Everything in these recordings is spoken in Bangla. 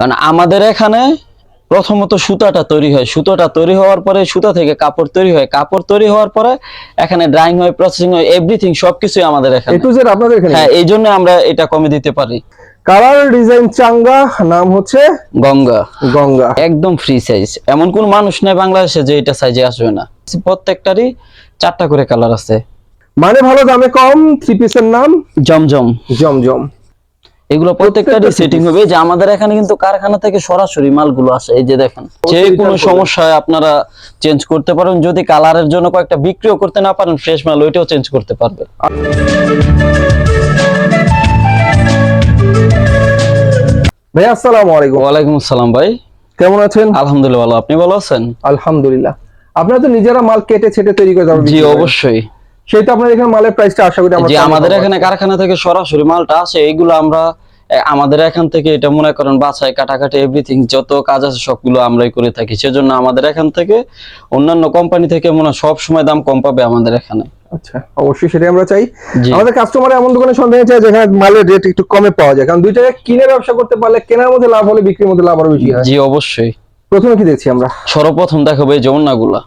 কারণ আমাদের এখানে প্রথমত সুতাটা তৈরি হয়। সুতোটা তৈরি হওয়ার পরে সুতা থেকে কাপড় তৈরি হয়। কাপড় তৈরি হওয়ার পরে এখানে ড্রাইং হয় প্রসেসিং হয় এভরিথিং সবকিছুই আমাদের এখানে। টু জেড আপনাদের এখানে? হ্যাঁ এই জন্য আমরা এটা কমে দিতে পারি। কালার ডিজাইন চাঙ্গা নাম হচ্ছে? গঙ্গা। গঙ্গা। একদম ফ্রি সাইজ এমন কোন মানুষ নাই বাংলাদেশে যে এটা সাইজে আসবে না। প্রত্যেকটারই চারটা করে কালার আছে। মানে ভালো দামে কম থ্রি পিসের নাম? জমজম। জমজম। এগুলো প্রত্যেকটারই প্রত্যেকটা সেটিং হবে। যে আমাদের এখানে কিন্তু কারখানা থেকে সরাসরি মালগুলো আসে এই যে দেখেন। যে কোনো সমস্যায় আপনারা চেঞ্জ করতে পারেন যদি কালারের জন্য কয়েকটা বিক্রিও করতে না পারেন ফ্রেশ মাল ওইটাও চেঞ্জ করতে পারবে। ভাই আসসালামু আলাইকুম। ওয়ালাইকুম আসসালাম ভাই। কেমন আছেন? আলহামদুলিল্লাহ ভালো। আপনি ভালো আছেন? আলহামদুলিল্লাহ। আপনারা তো নিজেরা মাল কেটে ছেটে তৈরি করে জি অবশ্যই। সেই তো আপনাদের এখানে মালের প্রাইসটা আশা করি আমরা আমাদের এখানে কারখানা থেকে সরাসরি মালটা আসে এইগুলো আমরা আমাদের এখান থেকে এটা মনে করেন বাছাই কাটাকাটি এভরিথিং যত কাজ আছে সবগুলো আমরাই করে থাকি। সেজন্য আমাদের এখান থেকে অন্যান্য কোম্পানি থেকে মনে সব সময় দাম কম পাবে আমাদের এখানে। আচ্ছা অবশ্যই সেটাই আমরা চাই। আমাদের কাস্টমার এমন দোকানে সন্ধান চাই যেখানে মালের রেট একটু কমে পাওয়া যায়। কারণ দুই টাকা কিনে ব্যবসা করতে পারলে কেনার মধ্যে লাভ হলে বিক্রির মধ্যে লাভ আরও বেশি হয়। জি অবশ্যই। প্রথমে কি দেখছি আমরা? সর্বপ্রথম দেখাবো এই যমুনাগুলা।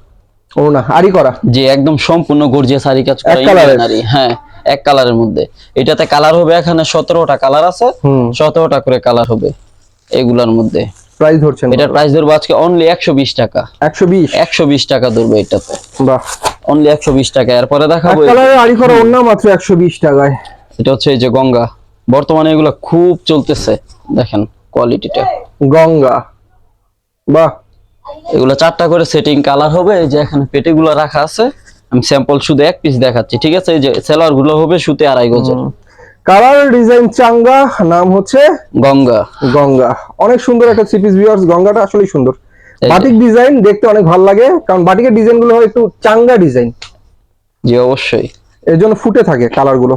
ও না আরি করা। যে একদম সম্পূর্ণ গর্জিয়া শাড়ি কাজ করা? ইন্ডিয়ান হ্যাঁ এক কালারের মধ্যে। এটাতে কালার হবে এখানে সতেরোটা কালার আছে হুম। সতেরোটা করে কালার হবে এগুলার মধ্যে। প্রাইস ধরছেন এটার প্রাইস ধরবো আজকে অনলি একশো বিশ টাকা। একশো বিশ? একশো বিশ টাকা ধরবো এটাতে। বাহ। অনলি একশো বিশ টাকা এরপরে দেখাবো কালারের আরি করা অন্য মাত্র একশো বিশ টাকায়। এটা হচ্ছে এই যে গঙ্গা। বর্তমানে এগুলো খুব চলতেছে দেখেন কোয়ালিটিটা গঙ্গা। বাহ। এগুলো চারটা করে সেটিং কালার হবে এই যে এখানে পেটেগুলো রাখা আছে আমি স্যাম্পল শুধু এক পিস দেখাচ্ছি ঠিক আছে? এই যে সেলারগুলো হবে সুতে আড়াই গজের। কালার ডিজাইন চাঙ্গা নাম হচ্ছে? গঙ্গা। গঙ্গা। অনেক সুন্দর একটা থ্রি পিস ভিউয়ার্স গঙ্গাটা আসলেই সুন্দর। বাটিক ডিজাইন দেখতে অনেক ভালো লাগে কারণ বাটিকের ডিজাইনগুলো হয় একটু চাঙ্গা ডিজাইন জি অবশ্যই। এর জন্য ফুটে থাকে কালারগুলো।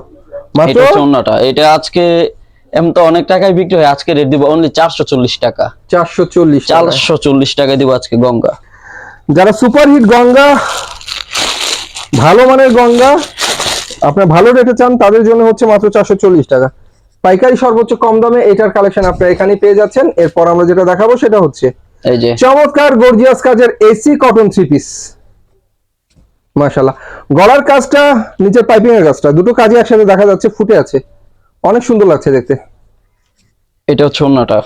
মাত্র এটা আজকে এমন তো অনেক টাকায় বিক্রি হয় আজকে রেট দিব অনলি চারশো চল্লিশ টাকা। চারশো চল্লিশ চারশো চল্লিশ টাকায় দিব আজকে গঙ্গা। যারা সুপারহিট গঙ্গা ভালো মানের গঙ্গা আপনার ভালো রেটে চান তাদের জন্য হচ্ছে মাত্র চারশো চল্লিশ টাকা। পাইকারি সর্বোচ্চ কম দামে এটার কালেকশন আপনারা এখানে পেয়ে যাচ্ছেন। এরপর আমরা যেটা দেখাবো সেটা হচ্ছে এই যে। চমৎকার গর্জিয়াস কাজের এসি কটন থ্রি পিস মাশাল্লাহ গলার কাজটা নিচের পাইপিং এর কাজটা দুটো কাজই একসাথে দেখা যাচ্ছে ফুটে আছে। অনেক সুন্দর লাগছে দেখতে। এটা হচ্ছে অন্যটা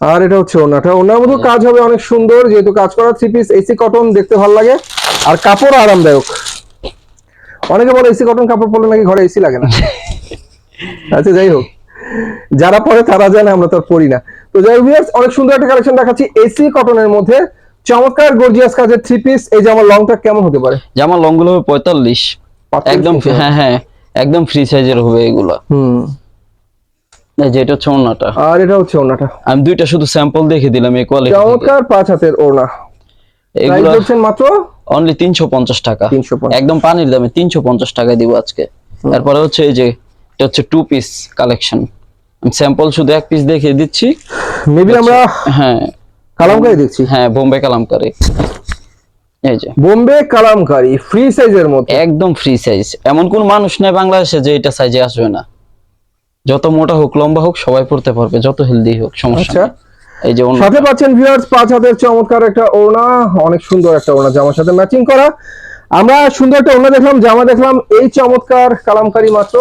আর এটা হচ্ছে ওনাটা ওনার মতো কাজ হবে অনেক সুন্দর যেহেতু কাজ করা থ্রি পিস এসি কটন দেখতে ভালো লাগে। আর কাপড় আরামদায়ক। অনেকে বলে এসি কটন কাপড় পরলে নাকি ঘরে এসি লাগে না। আচ্ছা যাই হোক। যারা পরে তারা জানে আমরা তো আর পরি না। তো যাই হোক অনেক সুন্দর একটা কালেকশন দেখাচ্ছি এসি কটনের মধ্যে। চমৎকার গর্জিয়াস কাজের থ্রি পিস এই যে আমার লংটা কেমন হতে পারে? জামা লংগুলো হবে পঁয়তাল্লিশ। একদম হ্যাঁ হ্যাঁ। একদম ফ্রি সাইজের হবে এগুলা। হুম। এই যে এটা হচ্ছে অন্যটা আর এটা হচ্ছে ওনাটা আমি দুইটা শুধু স্যাম্পল দেখে দিলাম এই কোয়ালিটি চমৎকার পাঁচ হাতের ওনা এগুলো হচ্ছেন মাত্র? অনলি তিনশো পঞ্চাশ টাকা। 350 একদম পানির দামে তিনশো পঞ্চাশ টাকায় দিব আজকে। তারপরে হচ্ছে এই যে এটা হচ্ছে টু পিস কালেকশন আমি স্যাম্পল শুধু এক পিস দেখে দিচ্ছি। মেবি আমরা হ্যাঁ। কালামকারি দেখছি হ্যাঁ বোম্বে কালামকারি। এই যে। বোম্বে কালামকারি ফ্রি সাইজের মধ্যে একদম ফ্রি সাইজ এমন কোন মানুষ নেই বাংলাদেশে যে এটা সাইজে আসবে না। যত মোটা হোক লম্বা হোক সবাই পড়তে পারবে যত হেলদি হোক সমস্যা আচ্ছা। এই যে সাথে পাচ্ছেন ভিউয়ার্স পাঁচ হাতের চমৎকার একটা ওড়না। অনেক সুন্দর একটা ওড়না জামার সাথে ম্যাচিং করা। আমরা সুন্দর একটা ওড়না দেখলাম জামা দেখলাম। এই চমৎকার কালামকারি মাত্র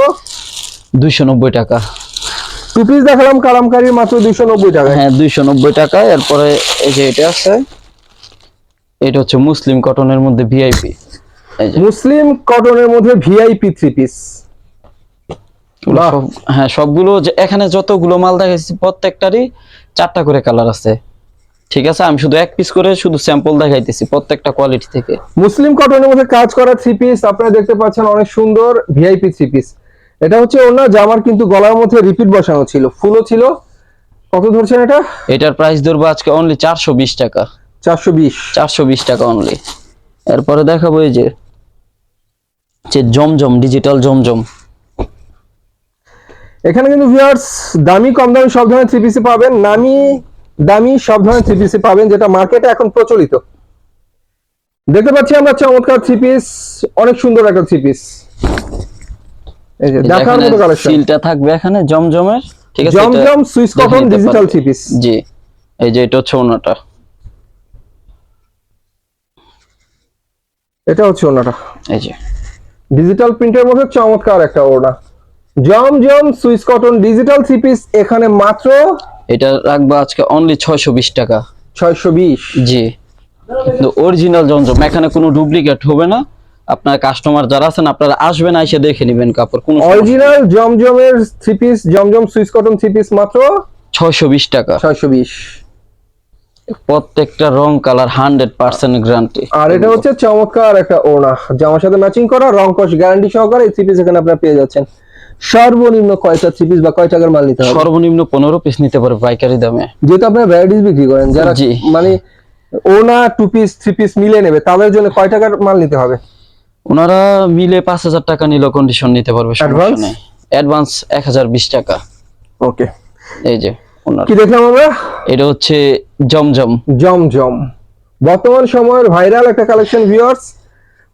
দুইশো নব্বই টাকা। টু পিস দেখালাম কালামকারি মাত্র দুইশো নব্বই টাকায়। হ্যাঁ দুইশো নব্বই টাকা এরপরে এই যে এটা আছে। এটা হচ্ছে মুসলিম কটনের মধ্যে ভিআইপি মুসলিম কটনের মধ্যে ভিআইপি থ্রি পিস হ্যাঁ সবগুলো এখানে যতগুলো মাল দেখাচ্ছি প্রত্যেকটারই চারটা করে কালার আছে। ঠিক আছে? আমি শুধু এক পিস করে শুধু স্যাম্পল দেখাইতেছি প্রত্যেকটা কোয়ালিটি থেকে। মুসলিম কটনের মধ্যে কাজ করা থ্রি পিস আপনারা দেখতে পাচ্ছেন অনেক সুন্দর ভিআইপি থ্রি পিস এটা হচ্ছে ওড়না জামার কিন্তু গলার মধ্যে রিপিট বসানো ছিল। ফুলও ছিল। কত ধরছেন এটা? এটার প্রাইস ধরবো আজকে অনলি চারশো বিশ টাকা। চারশো বিশ। চারশো বিশ টাকা অনলি এরপরে দেখাবো এই যে যে জমজম ডিজিটাল জমজম। এখানে কিন্তু ভিউয়ার্স দামি কম দামি সব ধরনের থ্রি পিসি পাবেন। নামি দামি সব ধরনের থ্রি পিসি পাবেন যেটা মার্কেটে এখন প্রচলিত। দেখতে পাচ্ছি আমরা চমৎকার থ্রি পিস অনেক সুন্দর একটা থ্রি পিস এই যে দেখার মতো কালেকশন সিলটা থাকবে এখানে জমজমের ঠিক আছে? Zamzam Swiss cotton digital. Three piece জি এই যে এটা হচ্ছে ওনাটা। এটা হচ্ছে ওনাটা এই যে। ডিজিটাল প্রিন্টের মধ্যে চমৎকার একটা ওড়না। Zamzam Swiss cotton digital three piece এখানে মাত্র এটা রাখব আজকে অনলি ছয়শো বিশ টাকা। ছয়শো বিশ। জি। অরিজিনাল জমজম এখানে কোনো ডুপ্লিকেট হবে না। আপনার কাস্টমার যারা আছেন আপনারা আসবেন এসে দেখে নেবেন কাপড় কোনো অরিজিনাল জমজমের three piece Zamzam Swiss cotton three piece মাত্র ছয়শো বিশ টাকা। ছয়শো বিশ। প্রত্যেকটা রং কালার হান্ড্রেড পার্সেন্ট গ্যারান্টি। আর এটা হচ্ছে চমৎকার একটা ওড়না। জামার সাথে ম্যাচিং করা রং কস গ্যারান্টি সহকারে এই থ্রি পিস এখানে আপনারা পেয়ে যাচ্ছেন। সর্বনিম্ন কয়টা থ্রি পিস বা কয় টাকার মাল নিতে হবে? সর্বনিম্ন পনেরো পিস নিতে পারবে পাইকারি দামে। যেহেতু আপনারা ভ্যারাইটিস বিক্রি করেন যারা মানে ওনা টু পিস থ্রি পিস মিলে নেবে তাদের জন্য কয় টাকার মাল নিতে হবে? ওনারা মিলে পাঁচ হাজার টাকা নিলে কন্ডিশন নিতে পারবে? অ্যাডভান্স এক হাজার বিশ টাকা। ওকে এই যে কি দেখলাম আমরা? এটা হচ্ছে জমজম। জমজম। বর্তমান সময়ের ভাইরাল একটা কালেকশন ভিউয়ার্স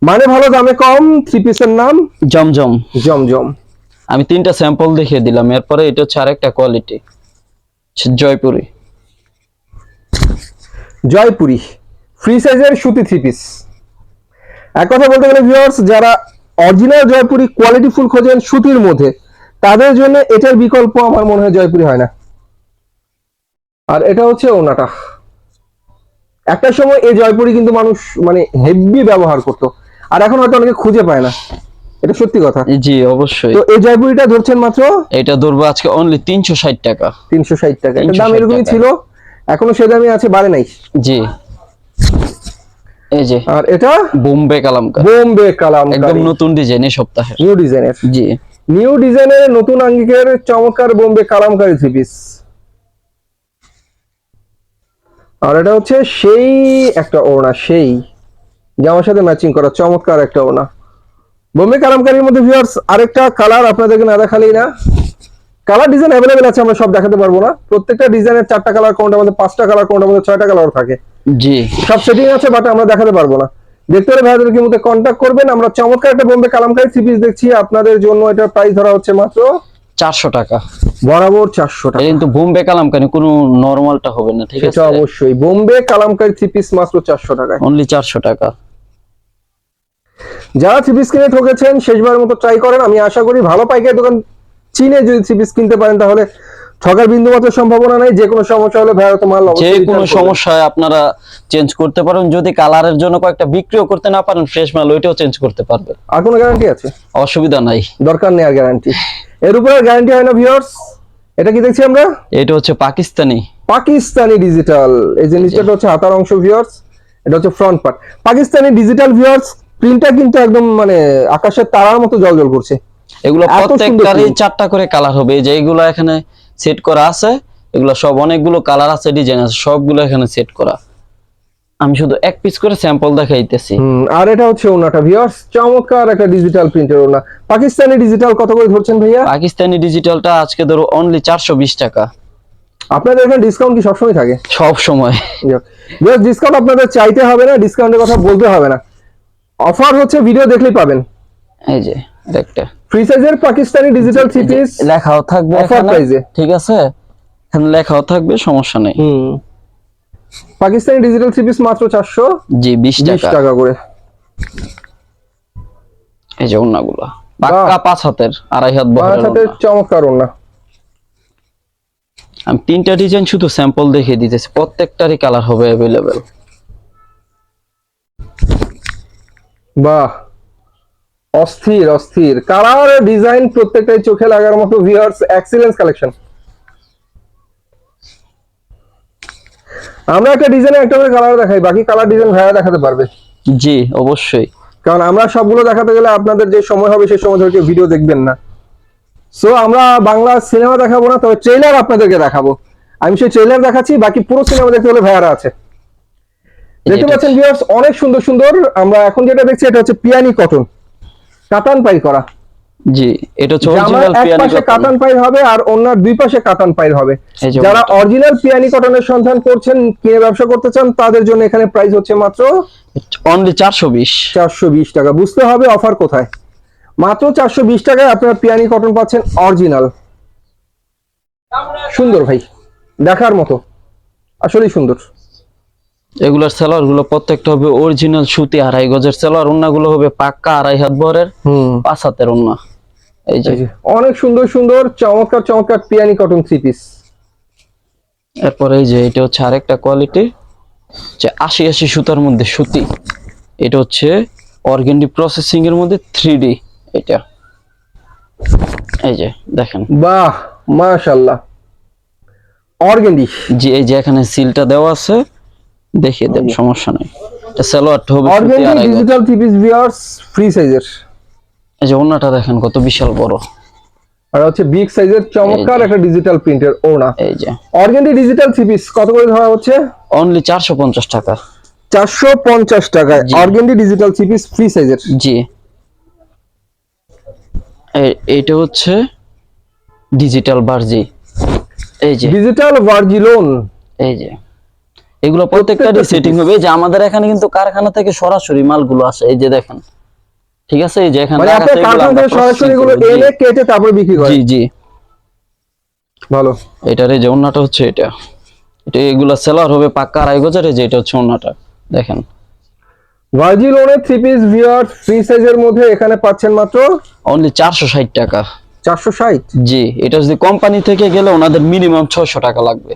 মানে ভালো দামে কম থ্রি পিসের নাম? জমজম। জমজম। আমি তিনটা স্যাম্পল দেখিয়ে দিলাম এরপরে এটা হচ্ছে আরেকটা কোয়ালিটি জয়পুরি। জয়পুরি। ফ্রি সাইজের সুতি থ্রি পিস এক কথা বলতে গেলে ভিউয়ার্স যারা অরিজিনাল জয়পুরি কোয়ালিটি ফুল খোঁজেন সুতির মধ্যে তাদের জন্য এটার বিকল্প আমার মনে হয় জয়পুরি হয় না। আর এটা হচ্ছে ওনাটা। একটা সময় এই জয়পুরি কিন্তু মানুষ মানে হেভি ব্যবহার করতো। আর এখন হয়তো অনেকে খুঁজে পায় না। এটা সত্যি কথা। জি অবশ্যই। তো এই জয়পুরিটা ধরছেন মাত্র? এটা ধরবো আজকে অনলি তিনশো ষাট টাকা। তিনশো ষাট টাকা। এটার দাম এরকমই ছিল। এখনও সে দামই আছে বাড়ে নাই। জি। এই যে। আর এটা? বোম্বে কালামকার। বোম্বে কালাম একদম নতুন ডিজাইন এই সপ্তাহের। নিউ ডিজাইনের জি। নিউ ডিজাইনের নতুন আঙ্গিকের চমৎকার বোম্বে কালামকারী থ্রি পিস আর এটা হচ্ছে সেই একটা ওড়না সেই। জামার সাথে ম্যাচিং করা চমৎকার একটা ওড়না। বোম্বে কালামকারীর মধ্যে ভিউয়ার্স আরেকটা কালার আপনাদেরকে না দেখালেই না। কালার ডিজাইন অ্যাভেলেবেল আছে আমরা সব দেখাতে পারব না। প্রত্যেকটা ডিজাইনের চারটা কালার কোনটা মধ্যে পাঁচটা কালার কোনটা মধ্যে ছয়টা কালার থাকে। জি। সব সেটিং আছে বাট আমরা দেখাতে পারব না। দেখতে হলে ভাইয়াদেরকে মধ্যে কন্ট্যাক্ট করবেন আমরা চমৎকার একটা বোম্বে কালামকারী থ্রি দেখছি। আপনাদের জন্য এটার প্রাইস ধরা হচ্ছে মাত্র চারশো টাকা। বরাবর চারশো টাকা। কিন্তু বোম্বে কালামকারি কোনো নর্মালটা হবে না ঠিক আছে? অবশ্যই। বোম্বে কালামকারী থ্রি পিস মাত্র চারশো টাকা অনলি চারশো টাকা। যারা থ্রি পিস কিনে ঠকেছেন শেষবার মতো ট্রাই করেন। আমি আশা করি ভালো পাইকারি দোকান চিনে যদি থ্রি পিস কিনতে পারেন তাহলে ঠকার বিন্দু মাত্র সম্ভাবনা নেই যে কোনো সমস্যা হলে ভাইয়া তো মাল যে কোনো সমস্যায় আপনারা চেঞ্জ করতে পারেন যদি কালারের জন্য কয়েকটা বিক্রিও করতে না পারেন ফ্রেশ মাল ওইটাও চেঞ্জ করতে পারবে আর কোনো গ্যারান্টি আছে? অসুবিধা নাই। দরকার নেই আর গ্যারান্টি এর উপরে গ্যারান্টি হয় না ভিউয়ার্স এটা কি দেখছি আমরা? এটা হচ্ছে পাকিস্তানি। পাকিস্তানি ডিজিটাল এই যে নিচেটা হচ্ছে হাতার অংশ ভিউয়ার্স এটা হচ্ছে front part Pakistani digital viewers প্রিন্টটা কিন্তু একদম মানে আকাশের তারার মতো জলজল করছে। এগুলো প্রত্যেকটারই চারটা করে কালার হবে। যে এগুলো এখানে সেট করা আছে এগুলো সব অনেকগুলো কালার আছে ডিজাইন আছে সবগুলো এখানে সেট করা। আমি শুধু এক পিস করে স্যাম্পল দেখাইতেছি। আর এটা হচ্ছে ওনাটা ভিউয়ার্স চমৎকার একটা ডিজিটাল প্রিন্টের ওনা। পাকিস্তানি ডিজিটাল কত করে ধরছেন ভাইয়া? পাকিস্তানি ডিজিটালটা আজকে ধরো অনলি চারশো বিশ টাকা। আপনাদের এখানে ডিসকাউন্ট কি সবসময় থাকে? সব সময়। ভিউয়ার্স ডিসকাউন্ট আপনাদের চাইতে হবে না ডিসকাউন্টের কথা বলতে হবে না। অফার হচ্ছে ভিডিও দেখলেই পাবেন। এই যে একটা। ফ্রি সাইজের পাকিস্তানি ডিজিটাল থ্রি পিস লেখাও থাকবে price এ। ঠিক আছে? এখানে লেখাও থাকবে সমস্যা নেই। হুম। পাকিস্তানি ডিজিটাল থ্রি পিস মাত্র চারশো জি বিশ বিশ টাকা। টাকা করে। এই যে অন্যগুলা পাক্কা পাঁচ হাতের আড়াই হাত পাঁচ হাতের। চমৎকার ওনা আমি তিনটা ডিজাইন শুধু স্যাম্পল দেখিয়ে দিতেছি প্রত্যেকটারই কালার হবে অ্যাভেলেবেল বাহ। অস্থির অস্থির। কালার ডিজাইন প্রত্যেকটাই চোখে লাগার মতো ভিউয়ার্স এক্সিলেন্স কালেকশন আমরা একটা ডিজাইনে একটা করে কালার দেখাই বাকি কালার ডিজাইন ভাইয়া দেখাতে পারবে। জি অবশ্যই। কারণ আমরা সবগুলো দেখাতে গেলে আপনাদের যে সময় হবে সেই সময় ধরে ভিডিও দেখবেন না। সো আমরা বাংলা সিনেমা দেখাবো না তবে ট্রেলার আপনাদেরকে দেখাবো। আমি সেই ট্রেলার দেখাচ্ছি বাকি পুরো সিনেমা দেখতে হলে ভাইয়ারা আছে। দেখতে পাচ্ছেন ভিউয়ার্স অনেক সুন্দর সুন্দর। আমরা এখন যেটা দেখছি এটা হচ্ছে পিয়ানি কটন কাতান পাই করা। জি এটা হচ্ছে অরিজিনাল পিয়ানি পাশে কাতান পাইর হবে আর অন্যার দুই পাশে কাতান পাইর হবে। যারা অরিজিনাল পিয়ানি কটনের সন্ধান করছেন কিনে ব্যবসা করতে চান তাদের জন্য এখানে প্রাইস হচ্ছে মাত্র অনলি চারশো বিশ। চারশো বিশ টাকা। বুঝতে হবে অফার কোথায়। মাত্র চারশো বিশ টাকায় আপনারা পিয়ানি কটন পাচ্ছেন অরিজিনাল সুন্দর ভাই দেখার মতো। আসলেই সুন্দর। এগুলোর সেলারগুলো প্রত্যেকটা হবে অরিজিনাল সুতি আড়াই গজের সেলারগুলো হবে পাক্কা আড়াই হাত বরের হুম। পাঁচ হাতের ওন্না এই যে। অনেক সুন্দর সুন্দর চমৎকার চমৎকার পিয়ানি কটন থ্রি পিস এরপরে এই যে এটা হচ্ছে আরেকটা কোয়ালিটি যে আশি আশি সুতার মধ্যে সুতি। এটা হচ্ছে অর্গেন্ডি প্রসেসিং এর মধ্যে থ্রি ডি এটা। এই যে দেখেন। বাহ মাশাল্লাহ অর্গেন্ডি যে এই যে এখানে সিলটা দেওয়া আছে। দেখিয়ে দেন সমস্যা নেই। এটা সালোয়ারটা হবে গজ। Digital three piece viewers free সাইজের এই যে ওন্নাটা দেখেন কত বিশাল বড়। আর হচ্ছে বিগ সাইজের চমৎকার একটা ডিজিটাল প্রিন্টের ওনা এই যে। অর্গেন্ডি ডিজিটাল থ্রি পিস কত করে ধরা হচ্ছে? অনলি চারশো পঞ্চাশ টাকা। চারশো পঞ্চাশ টাকায় জি। Organdy digital three piece free সাইজের জি। এই- এইটা হচ্ছে ডিজিটাল বার্জি এই যে। ডিজিটাল ভার্জিলোন এই যে। এগুলো প্রত্যেকটা প্রত্যেকটা সেটিং হবে। যে আমাদের এখানে কিন্তু কারখানা থেকে সরাসরি মালগুলো আসে এই যে দেখেন। ঠিক আছে? এই যে এখানে মানে কারখানা থেকে সরাসরি এগুলো এনে কেটে তারপরে বিক্রি করে জি জি। ভালো। এটার এই যে ওন্নাটা হচ্ছে এটা। এটা এগুলো সেলার হবে পাক্কা আড়াই গজার যে এটা হচ্ছে ওন্নাটা দেখেন। ভার্জিলোনের থ্রি পিস ভিউয়ার্স ফ্রি সাইজের মধ্যে এখানে পাচ্ছেন মাত্র? অনলি চারশো ষাট টাকা। চারশো ষাট? জি এটা যদি কোম্পানি থেকে গেলে ওনাদের মিনিমাম ছশো টাকা লাগবে।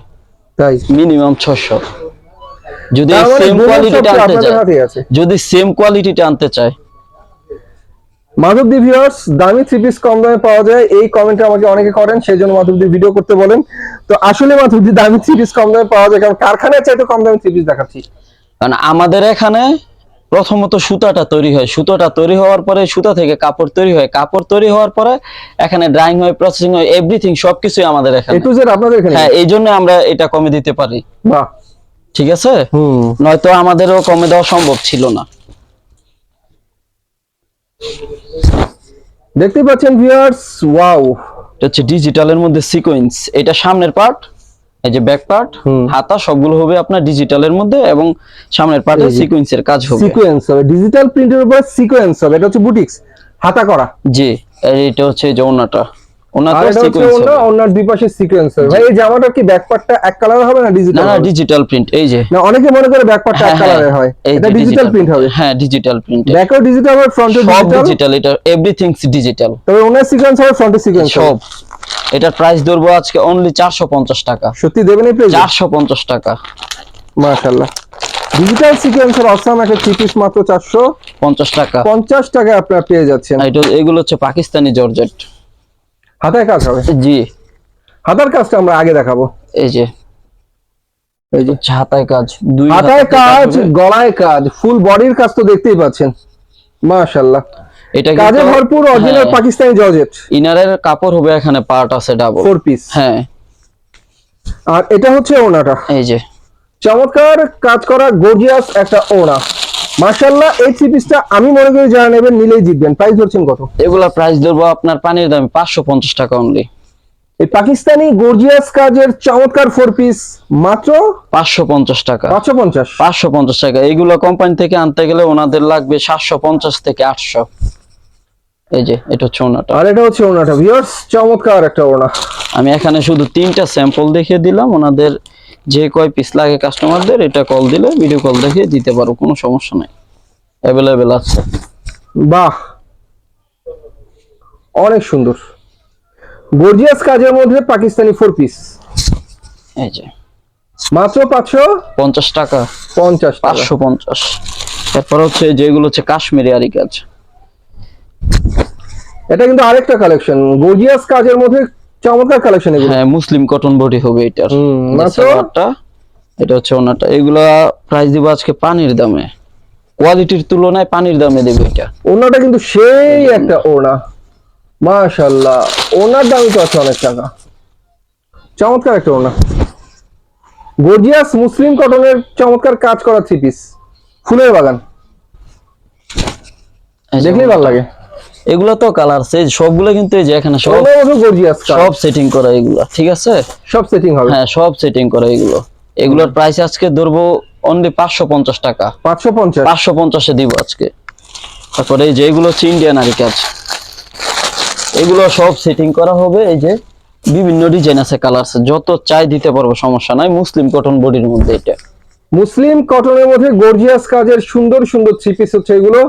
তাই? মিনিমাম ছশো যদি সেম কোয়ালিটিটা আনতে চায়। যদি সেম কোয়ালিটিটা আনতে চায়। মাধবদী ভিউয়ার্স দামি থ্রি পিস কম দামে পাওয়া যায়। এই কমেন্টে আমাকে অনেকে করেন সেই জন্য মাধবদী ভিডিও করতে বলেন। তো আসলে মাধবদী দামি থ্রি পিস কম দামে পাওয়া যায় কারণ কারখানায় চাইতে কম দামে থ্রি পিস দেখাচ্ছি। কারণ আমাদের এখানে প্রথমত সুতাটা তৈরি হয়। সুতোটা তৈরি হওয়ার পরে সুতা থেকে কাপড় তৈরি হয়। কাপড় তৈরি হওয়ার পরে এখানে ড্রাইং হয় প্রসেসিং হয় এভরিথিং সবকিছুই আমাদের এখানে। আপনাদের এখানে। হ্যাঁ এই জন্য আমরা এটা কমে দিতে পারি। বাহ। ঠিক আছে? নয়তো আমাদেরও কমে দেওয়া সম্ভব ছিল না। দেখতে পাচ্ছেন ভিউয়ার্স ওয়াও এটা হচ্ছে ডিজিটালের মধ্যে সিকোয়েন্স এটা সামনের পার্ট এই যে ব্যাক পার্ট। হাতা সবগুলো হবে আপনার ডিজিটালের মধ্যে এবং সামনের পার্টে সিকোয়েন্সের কাজ হবে। সিকোয়েন্স হবে। ডিজিটাল প্রিন্টের উপর সিকোয়েন্স হবে। এটা হচ্ছে বুটিক্স হাতা করা। জি এটা হচ্ছে যে অন্যার দুই পাশে সিকোয়েন্স ভাই এই জামাটা কি এক কালার হবে না ডিজিটাল না ডিজিটাল প্রিন্ট এই যে। না অনেকে মনে করে এক হ্যাঁ, হ্যাঁ, কালারের হয়। এটা ডিজিটাল প্রিন্ট হবে। হ্যাঁ ডিজিটাল প্রিন্ট ব্যাকও ডিজিটাল হবে ফ্রন্টও সব ডিজিটাল এটা এভরিথিং ডিজিটাল তবে ওনার সিকোয়েন্স হবে ফ্রন্টে সিকোয়েন্স সব। এটার প্রাইস ধরবো আজকে অনলি চারশো পঞ্চাশ টাকা। সত্যি দেবেন এই প্রাইস চারশো পঞ্চাশ টাকা। মাশাআল্লাহ। ডিজিটাল সিকোয়েন্সের অসাম একটা থ্রি পিস মাত্র চারশো। পঞ্চাশ টাকা। পঞ্চাশ টাকায় আপনারা পেয়ে যাচ্ছেন। এটা এগুলো হচ্ছে পাকিস্তানি জর্জেট। হাতায় কাজ হবে? জি। হাতার কাজটা আমরা আগে দেখাবো। এই যে। এই যে। হচ্ছে হাতায় কাজ দুই হাতায় কাজ গলায় কাজ ফুল বডির কাজ তো দেখতেই পাচ্ছেন। মাশাআল্লাহ। এটা কাজে ভরপুর অরিজিনাল হ্যাঁ, পাকিস্তানি জর্জেট। ইনারের কাপড় হবে এখানে পার্ট আছে ডাবল ফোর পিস হ্যাঁ। আর এটা হচ্ছে ওনাটা। এই যে। চমৎকার কাজ করা গর্জিয়াস একটা ওনা। মাশাআল্লাহ এই থ্রি পিসটা আমি মনে করি যারা নেবেন নিলেই জিতবেন। প্রাইস ধরছেন কত? এগুলা প্রাইস ধরবো আপনার পানির দাম পাঁচশো পঞ্চাশ টাকা অনলি এই পাকিস্তানি গর্জিয়াস কাজের চমৎকার ফোর পিস মাত্র পাঁচশো পঞ্চাশ টাকা। পাঁচশো পঞ্চাশ। পাঁচশো পঞ্চাশ টাকা। এইগুলো কোম্পানি থেকে আনতে গেলে ওনাদের লাগবে সাতশো পঞ্চাশ থেকে আটশো। এই যে এটা হচ্ছে ওনাটা। আর এটা হচ্ছে ওনাটা। ভিউয়ার্স চমৎকার একটা ওনা। আমি এখানে শুধু তিনটা স্যাম্পল দেখিয়ে দিলাম। ওনাদের যে কয় পিস লাগে কাস্টমারদের এটা কল দিলে ভিডিও কল দেখে দিতে পারো কোনো সমস্যা নাই। অ্যাভেলেবেল আছে। বাহ! অনেক সুন্দর। গর্জিয়াস কাজের মধ্যে পাকিস্তানি ফোর পিস এই যে। মাত্র পাঁচশো পঞ্চাশ টাকা। পঞ্চাশ পাঁচশো পঞ্চাশ। তারপর হচ্ছে যেগুলো হচ্ছে কাশ্মীরি আরি কাজ এটা কিন্তু আরেকটা কালেকশন গর্জিয়াস কাজের মধ্যে চমৎকার কালেকশন এগুলো। হ্যাঁ মুসলিম কটন বডি হবে এটার। হুম, মাত্র? সালোয়ারটা এটা হচ্ছে ওনাটা এগুলা প্রাইস দিব আজকে পানির দামে। কোয়ালিটির তুলনায় পানির দামে দেবে এটা। ওনাটা কিন্তু সেই একটা ওনা। মাশাল্লাহ ওনার দামই তো আছে অনেক টাকা। চমৎকার একটা ওনা। গর্জিয়াস মুসলিম কটনের চমৎকার কাজ করা থ্রি পিস ফুলের বাগান। দেখলেই ভালো লাগে। এগুলো তো কালার সেই সবগুলো কিন্তু এই যে এখানে সব গর্জিয়াস সব সেটিং করা এগুলো ঠিক আছে? সব সেটিং হবে। হ্যাঁ সব সেটিং করা এগুলো। এগুলোর প্রাইস আজকে ধরবো অনলি পাঁচশো পঞ্চাশ টাকা। পাঁচশো পঞ্চাশ। পাঁচশো পঞ্চাশে দিব আজকে। তারপরে এই যে এগুলো হচ্ছে ইন্ডিয়ান আরি কাজ এগুলো সব সেটিং করা হবে এই যে বিভিন্ন ডিজাইন আছে কালার আছে যত চাই দিতে পারব সমস্যা নাই। মুসলিম কটন বডির মধ্যে এটা। মুসলিম কটনের মধ্যে গর্জিয়াস কাজের সুন্দর সুন্দর থ্রি পিস হচ্ছে এগুলো।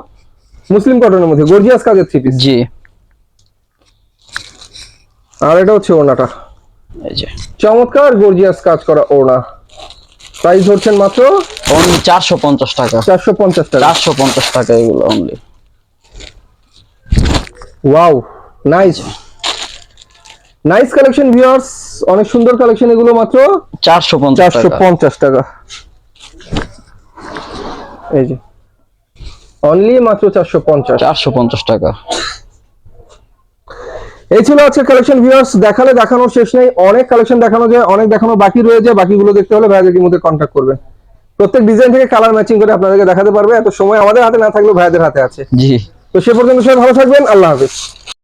মুসলিম কটনের মধ্যে গর্জিয়াস কাজের থ্রি পিস জি। আর এটা হচ্ছে ওড়নাটা। এই যে। চমৎকার গর্জিয়াস কাজ করা ওড়না। প্রাইস ধরছেন মাত্র অনলি চারশো পঞ্চাশ টাকা। চারশো পঞ্চাশ টাকা। চারশো পঞ্চাশ টাকা এগুলো only wow nice nice collection viewers অনেক সুন্দর কালেকশন এগুলো মাত্র চারশো পঞ্চাশ টাকা। এই যে। অনলি মাত্র চারশো পঞ্চাশ। চারশো পঞ্চাশ টাকা। এই ছিল আজকে কালেকশন ভিউয়ার্স দেখালে দেখানো শেষ নেই। অনেক কালেকশন দেখানো যায় অনেক দেখানো বাকি রয়েছে বাকিগুলো দেখতে হলে ভাইয়াদের মধ্যে কন্ট্যাক্ট করবেন। প্রত্যেক ডিজাইন থেকে কালার ম্যাচিং করে আপনাদেরকে দেখাতে পারবে এত সময় আমাদের হাতে না থাকলেও ভাইয়াদের হাতে আছে। জি। তো সে পর্যন্ত সবাই ভালো থাকবেন আল্লাহ হাফিজ।